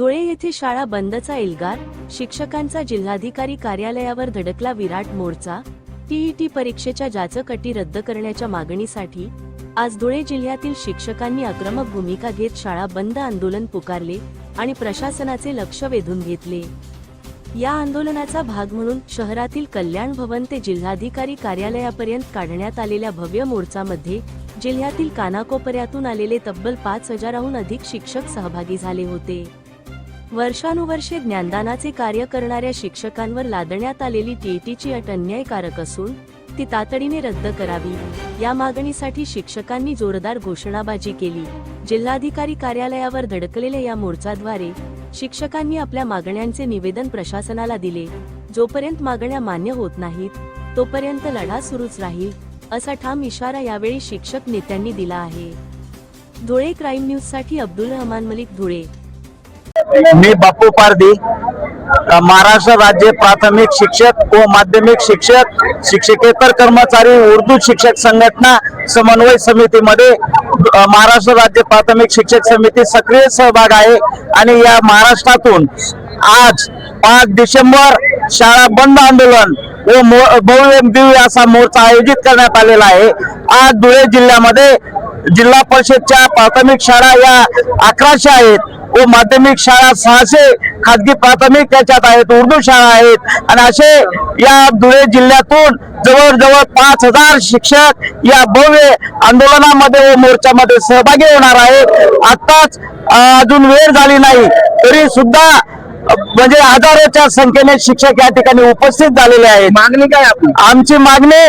धुळे येथे शाळा बंदचा एल्गार शिक्षकांचा जिल्हाधिकारी कार्यालयावर धडकला विराट मोर्चा टीईटी परीक्षेच्या जाचक अटी रद्द करण्याच्या मागणीसाठी आज धुळे जिल्ह्यातील शिक्षकांनी आक्रमक भूमिका घेत शाळा बंद आंदोलन पुकारले आणि प्रशासनाचे लक्ष वेधून घेतले. या आंदोलनाचा भाग म्हणून शहरातील कल्याण भवन ते जिल्हाधिकारी कार्यालयापर्यंत काढण्यात आलेल्या भव्य मोर्चामध्ये जिल्ह्यातील कानाकोपऱ्यातून आलेले तब्बल पाच हजाराहून अधिक शिक्षक सहभागी झाले होते. वर्षानुवर्षे ज्ञानदानाचे कार्य करणाऱ्या शिक्षकांवर लादण्यात आलेली टीईटीची अट अन्यायकारक असून ती तातडीने रद्द करावी. या मागणीसाठी शिक्षकांनी जोरदार घोषणाबाजी केली. जिल्हाधिकारी कार्यालयावर धडकलेल्या या मोर्चाद्वारे शिक्षकांनी आपल्या मागण्यांचे निवेदन प्रशासनाला दिले. जोपर्यंत मागण्या मान्य होत नाहीत तोपर्यंत लढा सुरूच राहील असा ठाम इशारा यावेळी शिक्षक नेत्यांनी दिला आहे. धुळे क्राईम न्यूजसाठी अब्दुल रहमान मलिक धुळे. मी बापू पारदी महाराष्ट्र राज्य प्राथमिक शिक्षक व माध्यमिक शिक्षक शिक्षकेतर कर्मचारी उर्दू शिक्षक संघटना समन्वय समितीमध्ये महाराष्ट्र राज्य प्राथमिक शिक्षक समिती सक्रिय सहभाग आहे आणि या महाराष्ट्रातून आज पाच डिसेंबर शाळा बंद आंदोलन व भव्य दिव्य असा मोर्चा आयोजित करण्यात आलेला आहे. आज धुळे जिल्ह्यामध्ये जिल्हा परिषदच्या प्राथमिक शाळा या अकराशे आहेत. व माध्यमिक शाळा सहाशे खाजगी प्राथमिक त्याच्यात आहेत उर्दू शाळा आहेत आणि असे या धुळे जिल्ह्यातून जवळजवळ पाच हजार शिक्षक या भव्य आंदोलनामध्ये व मोर्चामध्ये सहभागी होणार आहेत. आत्ताच अजून वेळ झाली नाही तरी सुद्धा म्हणजे हजारोच्या संख्येने शिक्षक या ठिकाणी उपस्थित झालेले आहेत. मागणी काय आपली? आमची मागणी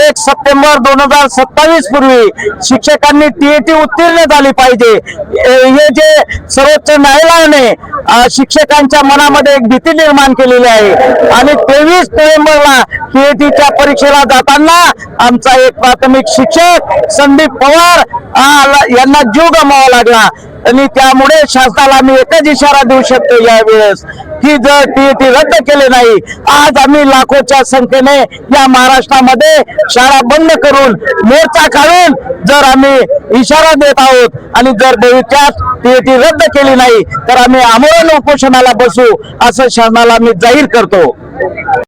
एक सप्टेंबर दोन हजार सत्तावीस पूर्वी शिक्षकांनी टीएटी उत्तीर्ण झाली पाहिजे. हे जे सर्वोच्च न्यायालयाने शिक्षकांच्या मनामध्ये एक भीती निर्माण केलेली आहे. आणि तेवीस नोव्हेंबरला टीएटीच्या परीक्षेला जाताना आमचा एक प्राथमिक शिक्षक संदीप पवार यांना जीव गमावा लागला. आणि त्यामुळे शासनाला आम्ही एकच इशारा देऊ शकतो यावेळेस की जर टीईटी रद्द केले नाही आज आम्ही लाखोच्या संख्येने या महाराष्ट्रामध्ये शाळा बंद करून मोर्चा काढून जर आम्ही इशारा देत आहोत आणि जर भविष्यात टीईटी रद्द केली नाही तर आम्ही आमरण उपोषणाला बसू असं शासनाला मी जाहीर करतो.